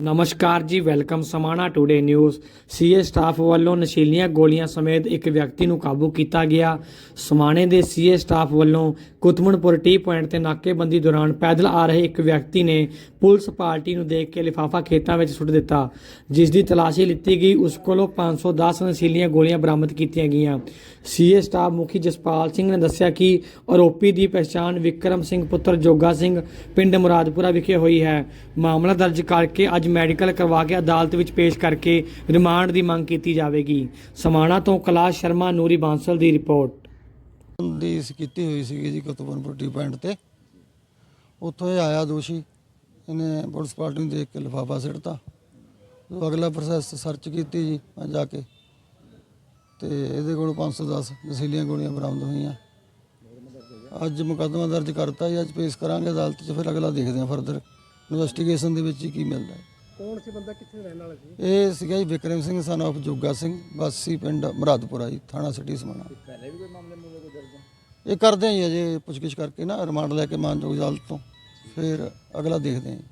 ਨਮਸਕਾਰ ਜੀ, welcome Samana today news. CA staff ਵੱਲੋਂ ਨਸ਼ੀਲੀਆਂ ਗੋਲੀਆਂ ਸਮੇਤ ਇੱਕ ਵਿਅਕਤੀ ਨੂੰ ਕਾਬੂ ਕੀਤਾ ਗਿਆ। ਸਮਾਣੇ ਦੇ ਸੀਏ ਸਟਾਫ ਵੱਲੋਂ ਕੁਤਮਨਪੁਰ ਟੀ ਪੁਆਇੰਟ ਤੇ ਨਾਕੇਬੰਦੀ ਦੌਰਾਨ ਪੈਦਲ ਆ ਰਹੇ ਇੱਕ ਵਿਅਕਤੀ ਨੇ ਪੁਲਿਸ ਪਾਰਟੀ ਨੂੰ ਦੇਖ ਕੇ ਲਿਫਾਫਾ ਖੇਤਾਂ ਵਿੱਚ ਸੁੱਟ ਦਿੱਤਾ, ਜਿਸ ਦੀ ਤਲਾਸ਼ੀ ਲਿੱਤੀ ਗਈ। ਉਸ ਕੋਲੋਂ 510 ਨਸ਼ੀਲੀਆਂ ਗੋਲੀਆਂ ਬਰਾਮਦ ਕੀਤੀਆਂ ਗਈਆਂ। ਸੀਏ ਸਟਾਫ ਮੁਖੀ ਜਸਪਾਲ ਸਿੰਘ ਨੇ ਦੱਸਿਆ ਕਿ ਆਰੋਪੀ ਦੀ ਪਛਾਣ ਵਿਕਰਮ ਸਿੰਘ ਪੁੱਤਰ ਜੋਗਾ ਸਿੰਘ, ਪਿੰਡ ਮੁਰਾਦਪੁਰਾ ਵਿਖੇ ਹੋਈ ਹੈ। ਮਾਮਲਾ ਦਰਜ ਕਰਕੇ ਅੱਜ ਮੈਡੀਕਲ ਕਰਵਾ ਕੇ ਅਦਾਲਤ ਵਿੱਚ ਪੇਸ਼ ਕਰਕੇ ਰਿਮਾਂਡ ਦੀ ਮੰਗ ਕੀਤੀ ਜਾਵੇਗੀ। ਸਮਾਣਾ ਤੋਂ ਕੈਲਾਸ਼ ਸ਼ਰਮਾ, ਨੂਰੀ ਬਾਂਸਲ ਦੀ ਰਿਪੋਰਟ। ਦੀ ਕੀਤੀ ਹੋਈ ਸੀਗੀ ਜੀ ਕੁਤਬਨਪੁਰ ਟੀ ਪੁਆਇੰਟ ਤੇ। ਉੱਥੋਂ ਇਹ ਆਇਆ ਦੋਸ਼ੀ। ਇਹਨੇ ਪੁਲਿਸ ਪਾਰਟੀ ਨੂੰ ਦੇਖ ਕੇ ਲਿਫਾਫਾ ਸਿੱਟਤਾ। ਜੋ ਅਗਲਾ ਪ੍ਰੋਸੈਸ ਸਰਚ ਕੀਤੀ ਜੀ ਮੈਂ ਜਾ ਕੇ। ਤੇ ਇਹਦੇ ਕੋਲ 510 ਨਸ਼ੀਲੀਆਂ ਗੋਲੀਆਂ ਬਰਾਮਦ ਹੋਈਆਂ। ਅੱਜ ਮੁਕੱਦਮਾ ਦਰਜ ਕਰਤਾ ਜੀ, ਅੱਜ ਪੇਸ਼ ਕਰਾਂਗੇ ਅਦਾਲਤ 'ਚ, ਫਿਰ ਅਗਲਾ ਦੇਖਦੇ ਹਾਂ ਫਰਦਰ। ਇਨਵੈਸਟੀਗੇਸ਼ਨ ਦੇ ਵਿੱਚ ਹੀ ਕੀ ਮਿਲਦਾ ਹੈ। ਕੌਣ ਸੀ ਬੰਦਾ ਕਿੱਥੇ ਰਹਿਣ ਵਾਲਾ ਸੀ ਇਹ ਸੀਗਾ ਜੀ ਵਿਕਰਮ ਸਿੰਘ ਸਨ of ਜੋਗਾ ਸਿੰਘ ਵਾਸੀ ਪਿੰਡ ਮੁਰਾਦਪੁਰਾ ਜੀ ਥਾਣਾ ਸਿਟੀ ਸਮਾਣਾ ਪਹਿਲੇ ਵੀ ਕੋਈ ਮਾਮਲੇ ਮੂਲੇ ਕੋਈ ਦਰਜ ਹੈ? ਇਹ ਕਰਦੇ ਹਾਂ ਜੀ ਅਜੇ ਪੁੱਛਗਿੱਛ ਕਰਕੇ ਨਾ ਰਿਮਾਂਡ ਲੈ ਕੇ ਮਾਨਯੋਗ ਅਦਾਲਤ ਤੋਂ ਫਿਰ ਅਗਲਾ ਦੇਖਦੇ ਹਾਂ ਜੀ।